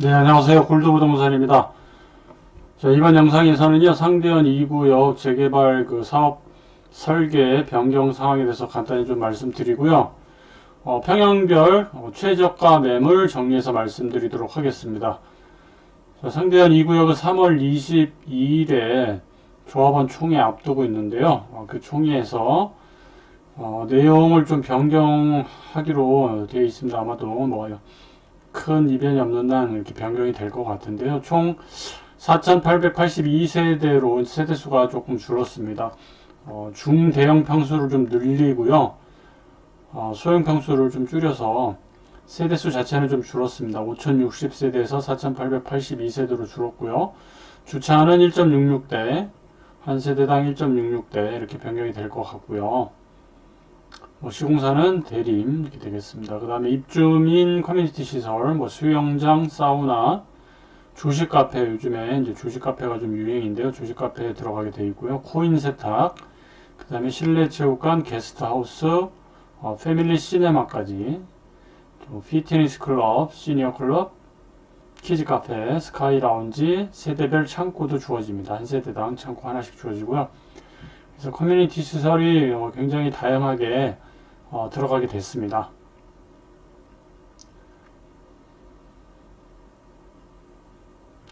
네, 안녕하세요. 골드부동산입니다. 자, 이번 영상에서는요, 상대원 2구역 재개발 그 사업 설계 변경 상황에 대해서 간단히 좀 말씀드리고요. 어, 평형별 어, 최저가 매물 정리해서 말씀드리도록 하겠습니다. 자, 상대원 2구역은 3월 22일에 조합원 총회 앞두고 있는데요. 어, 그 총회에서 어, 내용을 좀 변경하기로 되어 있습니다. 아마도 뭐 큰 이변이 없는 한 이렇게 변경이 될 것 같은데요. 총 4,882세대로 세대수가 조금 줄었습니다. 어, 중대형 평수를 좀 늘리고요. 어, 소형 평수를 좀 줄여서 세대수 자체는 좀 줄었습니다. 5,060세대에서 4,882세대로 줄었고요. 주차는 1.66대, 한 세대당 1.66대 이렇게 변경이 될 것 같고요. 뭐 시공사는 대림 이렇게 되겠습니다. 그 다음에 입주민 커뮤니티 시설, 뭐 수영장, 사우나, 조식 카페 요즘에 이제 조식 카페가 좀 유행인데요. 조식 카페에 들어가게 되어 있고요. 코인 세탁, 그 다음에 실내 체육관, 게스트하우스, 어, 패밀리 시네마까지, 또 피트니스 클럽, 시니어 클럽, 키즈 카페, 스카이 라운지, 세대별 창고도 주어집니다. 한 세대당 창고 하나씩 주어지고요. 그래서 커뮤니티 시설이 어, 굉장히 다양하게 어, 들어가게 됐습니다.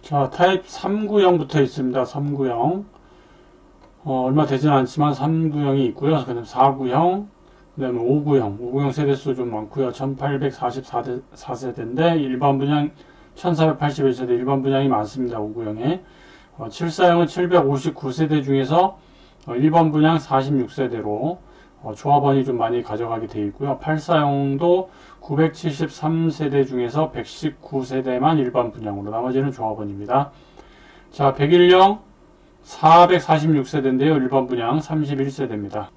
자, 타입 3구형 부터 있습니다. 3구형. 어, 얼마 되진 않지만 3구형이 있고요. 그 다음 4구형, 그 다음에 5구형. 5구형 세대수 좀 많고요. 1844세대인데 일반 분양 1481세대 일반 분양이 많습니다. 5구형에. 어, 7사형은 759세대 중에서 어, 1번 분양 46세대로 어, 조합원이 좀 많이 가져가게 되어 있고요. 8사형도 973세대 중에서 119세대만 일반 분양으로 나머지는 조합원입니다. 자, 101령 446세대인데요. 일반 분양 31세대입니다.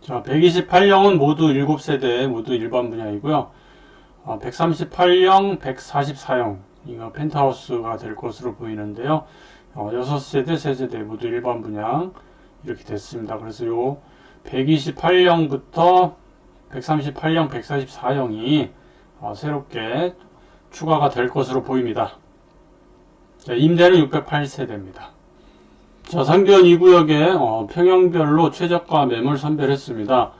자, 128형은 모두 7세대 모두 일반 분양이고요. 어, 138형, 144형 이거 펜트하우스가 될 것으로 보이는데요. 어, 6세대, 3세대 모두 일반 분양 이렇게 됐습니다. 그래서 요 128형부터 138형, 144형이 어, 새롭게 추가가 될 것으로 보입니다. 자, 임대는 608세대입니다. 자, 상변 2구역에 어, 평형별로 최저가 매물 선별했습니다.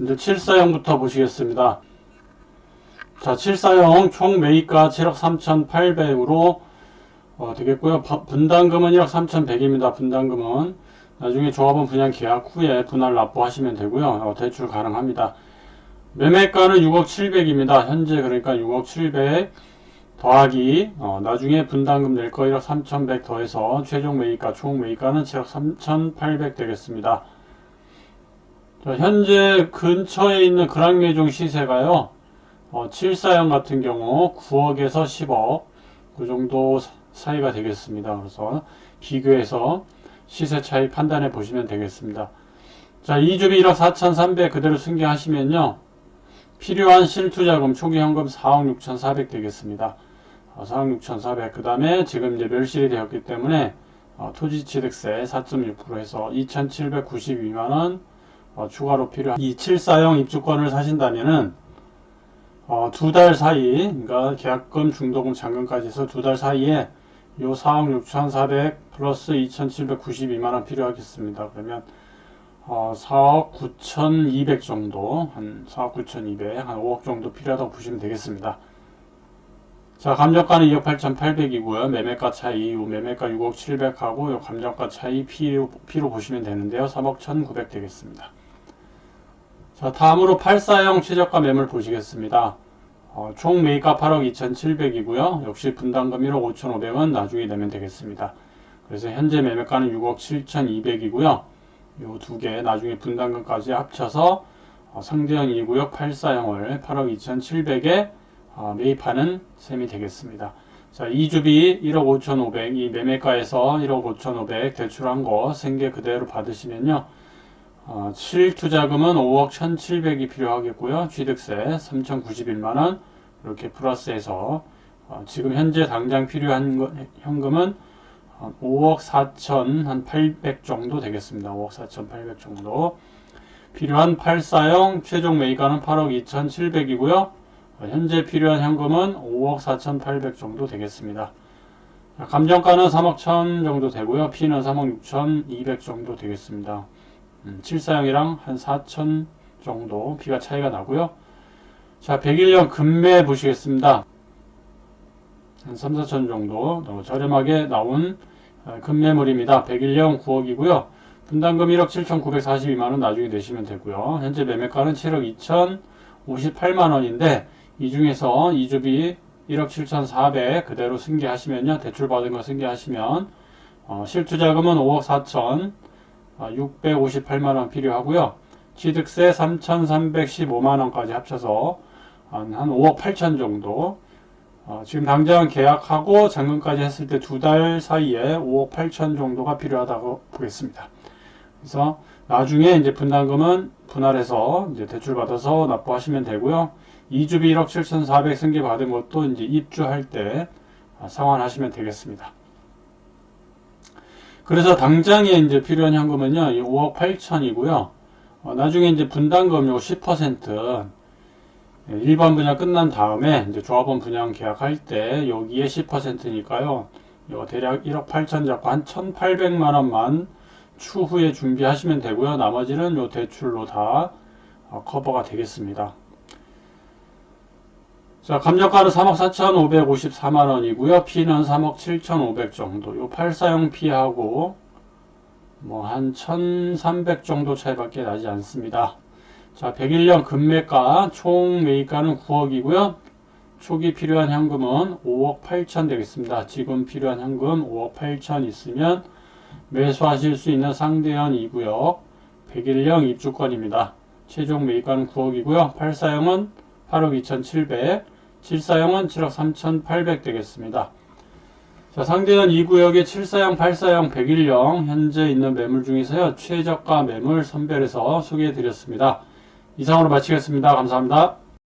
이제 7사형부터 보시겠습니다. 자, 7사형 총 매입가 7억 3,800으로 어, 되겠고요. 바- 분담금은 1억 3,100입니다. 분담금은 나중에 조합원 분양 계약 후에 분할 납부하시면 되고요. 어, 대출 가능합니다. 매매가는 6억 700입니다. 현재 그러니까 6억 700 더하기 어, 나중에 분담금 낼 거 1억 3,100 더해서 최종 매입가 총 매입가는 7억 3,800 되겠습니다. 자, 현재 근처에 있는 그랑매종 시세가요. 어, 7사형 같은 경우 9억에서 10억 그 정도 사이가 되겠습니다. 그래서 비교해서 시세 차이 판단해 보시면 되겠습니다. 자, 2주비 1억 4,300 그대로 승계하시면요. 필요한 실투자금 초기 현금 4억 6,400 되겠습니다. 어, 4억 6,400. 그 다음에 지금 이제 멸실이 되었기 때문에 어, 토지취득세 4.6% 해서 2,792만원 어, 추가로 필요한 이 7사형 입주권을 사신다면은 어, 두 달 사이, 그러니까 계약금, 중도금, 잔금까지 해서 두 달 사이에 요 4억 6,400 플러스 2,792만 원 필요하겠습니다. 그러면 어, 4억 9,200 정도, 한 4억 9,200, 한 5억 정도 필요하다고 보시면 되겠습니다. 자, 감정가는 2억 8,800이고요. 매매가 차이, 요 매매가 6억 700하고 요 감정가 차이 P로, P로 보시면 되는데요. 3억 1,900 되겠습니다. 자, 다음으로 84형 최저가 매물 보시겠습니다. 어, 총 매입가 8억 2,700이고요. 역시 분담금 1억 5,500은 나중에 내면 되겠습니다. 그래서 현재 매매가는 6억 7,200이고요. 요두개 나중에 분담금까지 합쳐서 어, 상대형 2구역 84형을 8억 2,700에 어, 매입하는 셈이 되겠습니다. 자, 2주비 1억 5,500, 이 매매가에서 1억 5,500 대출한 거 생계 그대로 받으시면요. 어, 실투자금은 5억 1,700이 필요하겠고요. 취득세 3,091만원 이렇게 플러스해서 어, 지금 현재 당장 필요한 거- 현금은 어, 5억 4천 한 800 정도 되겠습니다. 5억 4,800 정도 필요한 84형 최종 매입가는 8억 2,700이고요. 어, 현재 필요한 현금은 5억 4,800 정도 되겠습니다. 자, 감정가는 3억 1천 정도 되고요. P는 3억 6천 200 정도 되겠습니다. 음, 74형이랑 한 4천 정도 P가 차이가 나고요. 자, 101년 금매 보시겠습니다. 한 3, 4천 정도 너무 저렴하게 나온 어, 금매물입니다. 101년 9억이고요. 분담금 1억 7,942만원 나중에 내시면 되고요. 현재 매매가는 7억 2,058만원인데 이 중에서 이주비 1억 7,400 그대로 승계하시면요. 대출받은 거 승계하시면 어, 실투자금은 5억 4천 658만원 필요하고요. 취득세 3,315만원까지 합쳐서 한, 한 5억 8천 정도 어, 지금 당장 계약하고 잔금까지 했을 때 두 달 사이에 5억 8천 정도가 필요하다고 보겠습니다. 그래서 나중에 이제 분담금은 분할해서 이제 대출 받아서 납부하시면 되고요. 이주비 1억 7,400 승계 받은 것도 이제 입주할 때 아, 상환하시면 되겠습니다. 그래서 당장에 이제 필요한 현금은요, 이 5억 8천이고요. 어, 나중에 이제 분담금 요 10%, 예, 일반 분양 끝난 다음에 이제 조합원 분양 계약할 때 여기에 10%니까요. 요 대략 1억 8천 잡고 한 1,800만 원만 추후에 준비하시면 되고요. 나머지는 요 대출로 다 어, 커버가 되겠습니다. 자, 감정가는 3억 4,554만 원이고요. P는 3억 7,500 정도. 요 8사용 P하고 뭐 한 1,300 정도 차이밖에 나지 않습니다. 자, 101년 금매가 총 매입가는 9억이고요. 초기 필요한 현금은 5억 8천 되겠습니다. 지금 필요한 현금 5억 8천 있으면 매수하실 수 있는 상대현 2구역 101령 입주권입니다. 최종 매입가는 9억이고요. 8사형은 8억 2,700, 7사형은 7억 3,800 되겠습니다. 자, 상대현 2구역의 7사형, 8사형, 101령 현재 있는 매물 중에서요. 최저가 매물 선별해서 소개해 드렸습니다. 이상으로 마치겠습니다. 감사합니다.